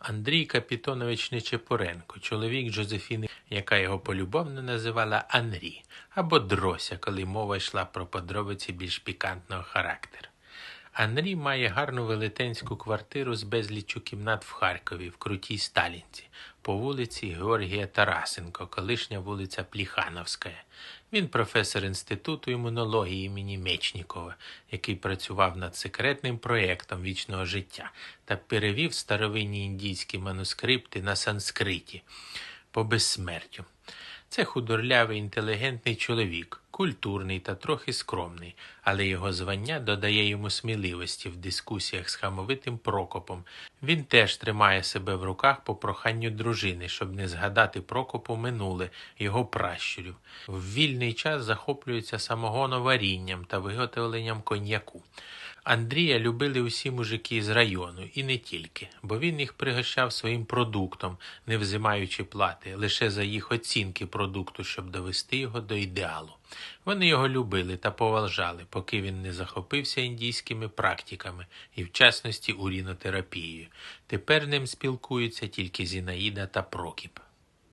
Андрій Капітонович Нечепуренко, чоловік Джозефіни, яка його полюбовно називала Анрі, або Дрося, коли мова йшла про подробиці більш пікантного характеру. Анрі має гарну велетенську квартиру з безліччю кімнат в Харкові, в крутій Сталінці, по вулиці Георгія Тарасенко, колишня вулиця Пліхановська. Він професор інституту імунології імені Мечнікова, який працював над секретним проєктом вічного життя та перевів старовинні індійські манускрипти на санскриті по безсмертю. Це худорлявий інтелігентний чоловік, культурний та трохи скромний, але його звання додає йому сміливості в дискусіях з хамовитим Прокопом. Він теж тримає себе в руках по проханню дружини, щоб не згадати Прокопу минуле його пращурів. В вільний час захоплюється самогоноварінням та виготовленням коньяку. Андрія любили усі мужики з району, і не тільки, бо він їх пригощав своїм продуктом, не взимаючи плати, лише за їх оцінки продукту, щоб довести його до ідеалу. Вони його любили та поважали, поки він не захопився індійськими практиками і, в частності, урінотерапією. Тепер ним спілкуються тільки Зінаїда та Прокіп.